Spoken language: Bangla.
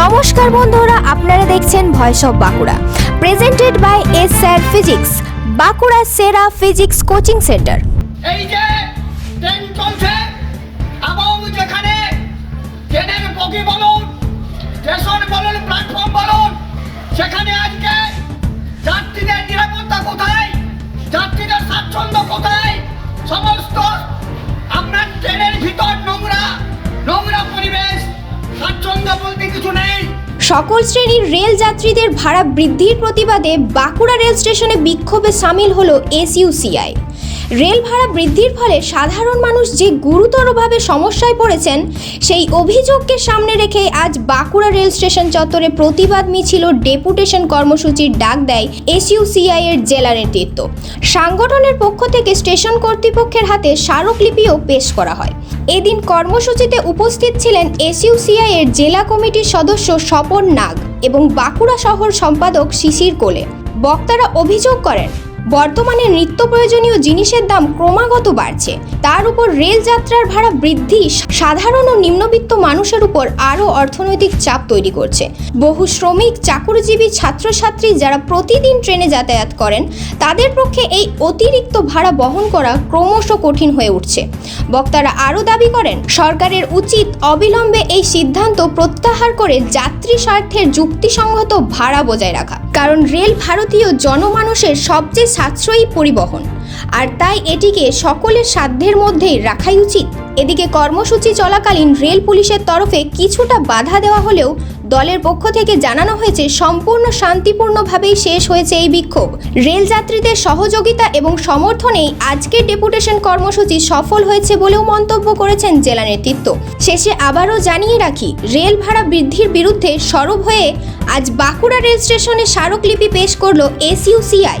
নমস্কার বন্ধুরা, আপনারা দেখছেন voice of Bankura presented by S sir physics Bankura সেরা ফিজিক্স কোচিং সেন্টার এই যে সকল শ্রেণির রেল যাত্রীদের ভাড়া বৃদ্ধির প্রতিবাদে বাঁকুড়া রেল স্টেশনে বিক্ষোভে সামিল হলো এসইউসিআই রেল ভাড়া বৃদ্ধির ফলে সাধারণ মানুষ যে গুরুতরভাবে সমস্যায় পড়েছেন, সেই অভিযোগকে সামনে রেখে আজ বাঁকুড়া রেল স্টেশন চত্বরে প্রতিবাদ মিছিল ডেপুটেশন কর্মসূচির ডাক দেয় এসইউসিআই এর জেলা নেতৃত্ব। সাংগঠনের পক্ষ থেকে স্টেশন কর্তৃপক্ষের হাতে স্মারকলিপিও পেশ করা হয়। এদিন কর্মসূচিতে উপস্থিত ছিলেন এসইউসিআই এর জেলা কমিটির সদস্য স্বপন নাগ এবং বাঁকুড়া শহর সম্পাদক শিশির কোলে। বক্তারা অভিযোগ করেন বর্তমানে নিত্য প্রয়োজনীয় জিনিসের দাম ক্রমাগত বাড়ছে। তার উপর রেল যাত্রার ভাড়া বৃদ্ধি সাধারণ ও নিম্নবিত্ত মানুষের উপর আরও অর্থনৈতিক চাপ তৈরি করছে। বহু শ্রমিক, চাকরিজীবী, ছাত্রছাত্রী যারা প্রতিদিন ট্রেনে যাতায়াত করেন, তাদের পক্ষে এই অতিরিক্ত ভাড়া বহন করা ক্রমশ কঠিন হয়ে উঠছে। বক্তারা আরও দাবি করেন, সরকারের উচিত অবিলম্বে এই সিদ্ধান্ত প্রত্যাহার করে যাত্রী স্বার্থের যুক্তিসঙ্গত ভাড়া বজায় রাখা। কারণ রেল ভারতীয় জনমানুষের সবচেয়ে সাশ্রয়ী পরিবহন। আর তাই এটিকে সকলের সাধ্যের মধ্যেই রাখাই উচিত। এদিকে কর্মসূচি চলাকালীন রেল পুলিশের তরফে কিছুটা বাধা দেওয়া হলেও দলের পক্ষ থেকে জানানো হয়েছে, সম্পূর্ণ শান্তিপূর্ণভাবেই শেষ হয়েছে এই বিক্ষোভ। রেল যাত্রীদের সহযোগিতা এবং সমর্থনেই আজকের ডেপুটেশন কর্মসূচি সফল হয়েছে বলেও মন্তব্য করেছেন জেলা নেতৃত্ব। শেষে আবারও জানিয়ে রাখি, রেল ভাড়া বৃদ্ধির বিরুদ্ধে সরব হয়ে আজ বাঁকুড়া রেল স্টেশনে স্মারকলিপি পেশ করল এসইউসিআই